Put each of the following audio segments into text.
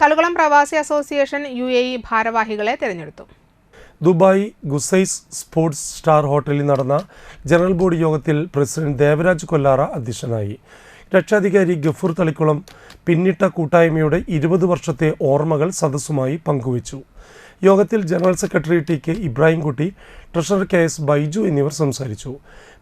തളുകുളം പ്രവാസി association U A E ഭാരവാഹികളെ തിരഞ്ഞെടുത്തു. ദുബായ് ഗുസൈസ് സ്പോർട്സ് സ്റ്റാർ ഹോട്ടലിൽ നടന്ന ജനറൽ ബോഡി യോഗത്തിൽ പ്രസിഡന്റ് ദേവരാജ് കൊല്ലാറ അധ്യക്ഷനായി. രക്ഷാധികാരി ഗഫൂർ തളിക്കുളം പിന്നിട്ട കൂട്ടായ്മയുടെ ഇരുപത് വർഷത്തെ ഓർമ്മകൾ സദസ്സുമായി പങ്കുവച്ചു. യോഗത്തിൽ general secretary T K Ibrahimkutty treasurer K S Baiju എന്നിവർ സംസാരിച്ചു.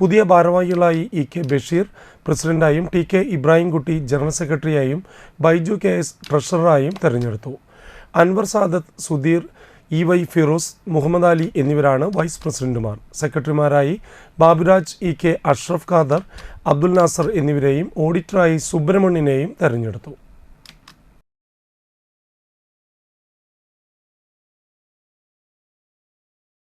പുതിയ ഭാരവാഹികളായി ഇ കെ ബഷീർ പ്രസിഡന്റായും ടി കെ ഇബ്രാഹിംകുട്ടി ജനറൽ സെക്രട്ടറിയായും ബൈജു കെ എസ് ട്രഷററായും തെരഞ്ഞെടുത്തു. അൻവർ സാദത്ത് സുധീർ ഇ വൈ ഫിറോസ് മുഹമ്മദ് അലി എന്നിവരാണ് വൈസ് പ്രസിഡന്റുമാർ. സെക്രട്ടറിമാരായി ബാബുരാജ് ഇ കെ അഷ്റഫ് ഖാദർ അബ്ദുൽ നാസർ എന്നിവരെയും ഓഡിറ്ററായി സുബ്രഹ്മണ്യനെയും തെരഞ്ഞെടുത്തു.